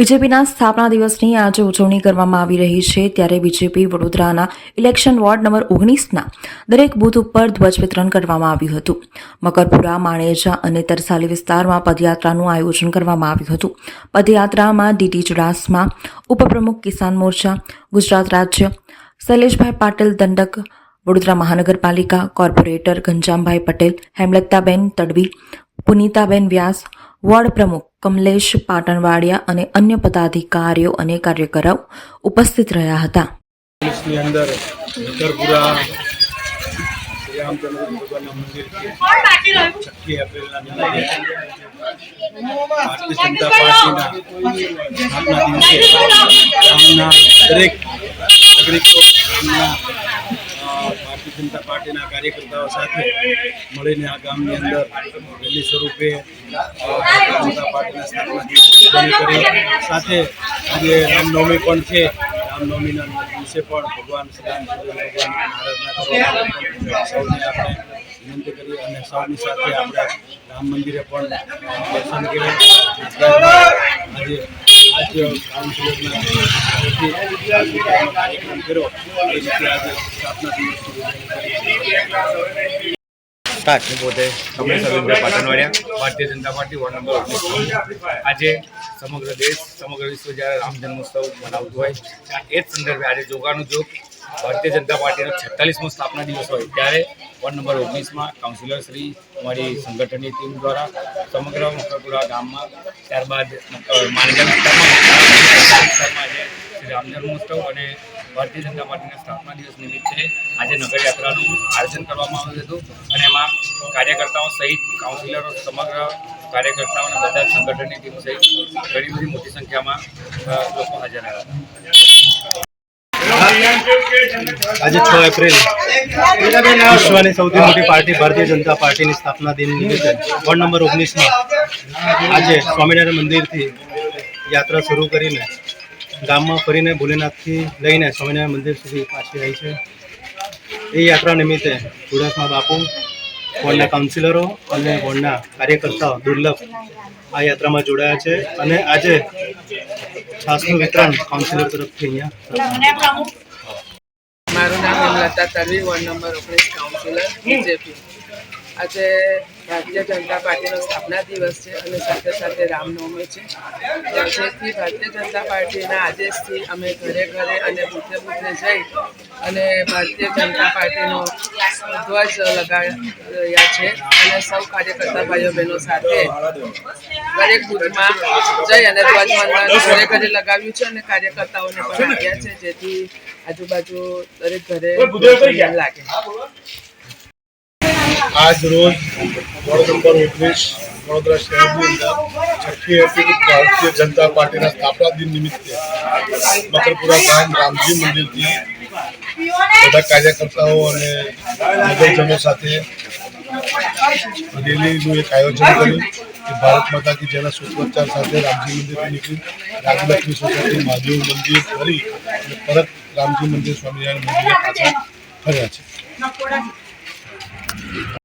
બીજેપીના સ્થાપના દિવસની આજે ઉજવણી કરવામાં આવી રહી છે. ત્યારે બીજેપી વડોદરાના ઇલેક્શન વોર્ડ નંબર ઓગણીસના દરેક બૂથ ઉપર ધ્વજ વિતરણ કરવામાં આવ્યું હતું. મકરપુરા, માણેજા અને તરસાલી વિસ્તારમાં પદયાત્રાનું આયોજન કરવામાં આવ્યું હતું. પદયાત્રામાં ડીટી ચુડાસમા, ઉપપ્રમુખ કિસાન મોરચા, ગુજરાત રાજ્ય, શૈલેષભાઈ પાટીલ દંડક વડોદરા મહાનગરપાલિકા કોર્પોરેટર ઘનશ્યામભાઈ પટેલ, હેમલતાબેન તડવી, પુનિતાબેન વ્યાસ, વોર્ડ પ્રમુખ કમલેશ પાટણવાડિયા અને અન્ય પદાધિકારીઓ અને કાર્યકરો ઉપસ્થિત રહ્યા હતા. ભારતીય જનતા પાર્ટીના દરેક નાગરિકો ભારતીય જનતા પાર્ટીના કાર્યકર્તાઓ સાથે મળીને આ ગામની અંદર રેલી સ્વરૂપે ભારતીય જનતા પાર્ટીના સ્થાપના કરી. સાથે આજે રામનવમી પણ છે, રામનવમીના દિવસે પણ ભગવાન શ્રી રામ કરવા સૌને આપણે વિનંતી કરી અને સૌની સાથે આપણે રામ મંદિરે પણ દર્શન કર્યા આજે પોતે Bharatiya Janata party ward number આજે સમગ્ર દેશ, સમગ્ર વિશ્વ જ્યારે રામ જન્મોત્સવ મનાવતું હોય એ જ સંદર્ભે આજે જોગાનું જોગ ભારતીય જનતા પાર્ટીનો છેતાલીસમો સ્થાપના દિવસ હોય. ત્યારે વોર્ડ નંબર ઓગણીસમાં કાઉન્સિલર શ્રી, અમારી સંગઠનની ટીમ દ્વારા સમગ્ર મકરપુરા ગામમાં ત્યારબાદ માણજા વિસ્તારમાં શ્રી રામ જન્મોત્સવ અને ભારતીય જનતા પાર્ટીના સ્થાપના દિવસ નિમિત્તે આજે નગરયાત્રાનું આયોજન કરવામાં આવ્યું હતું. અને એમાં કાર્યકર્તાઓ સહિત કાઉન્સિલરો, સમગ્ર કાર્યકર્તાઓ અને બધા સંગઠનની ટીમ સહિત ઘણી બધી મોટી સંખ્યામાં લોકો હાજર રહ્યા હતા. આજે છ એપ્રિલ. વિશ્વની સૌથી મોટી પાર્ટી ભારતીય જનતા પાર્ટીની સ્થાપના દિન નિમિત્તે વોર્ડ નંબર ઓગણીસમાં આજે સ્વામિનારાયણ મંદિરથી યાત્રા શરૂ કરીને ગામમાં ફરીને ભોલેનાથથી લઈને સ્વામિનારાયણ મંદિર સુધી પાછી આવી છે. એ યાત્રા નિમિત્તે ચુડાસમા બાપુ, વોર્ડના કાઉન્સિલરો અને વોર્ડના કાર્યકર્તાઓ દુર્લભ આ યાત્રામાં જોડાયા છે. અને આજે છાસનું વિતરણ કાઉન્સિલર તરફથી અહીંયા. મારું નામ હેમલતા તરવી વોર્ડ નંબર ઓગણીસ કાઉન્સિલર બીજેપી આજે ભારતીય જનતા પાર્ટીનો સ્થાપના દિવસ છે અને સાથે સાથે રામનવમી છે. જેથી ભારતીય જનતા પાર્ટીના આદેશથી અમે ઘરે ઘરે અને બુથે બુથે જઈ અને ભારતીય જનતા પાર્ટીનો ધ્વજ લગાવ્યા છે અને સૌ કાર્યકર્તા ભાઈઓ બહેનો સાથે દરેક બુથમાં જઈ અને ધ્વજવંદન ઘરે ઘરે લગાવ્યું છે અને કાર્યકર્તાઓને પણ આપ્યા છે જેથી આજુબાજુ દરેક ઘરે લાગે. આજ રોજ વોર્ડ નંબર ઓગણીસ વડોદરા શહેરની અંદર છઠ્ઠી એપ્રિલ ભારતીય જનતા પાર્ટીના સ્થાપના દિન નિમિત્તે મકરપુરા ગામ રામજી મંદિરથી બધા કાર્યકર્તાઓ અને નગરજનો સાથે રેલીનું એક આયોજન કર્યું કે ભારત માતા કી જેના સૂત્રોચ્ચાર સાથે રામજી મંદિરથી નીકળી રાજલક્ષ્મી સોસાયટી મહાદેવ મંદિર ફરી અને પરત રામજી મંદિર સ્વામિનારાયણ મંદિરે પાછા ફર્યા છે.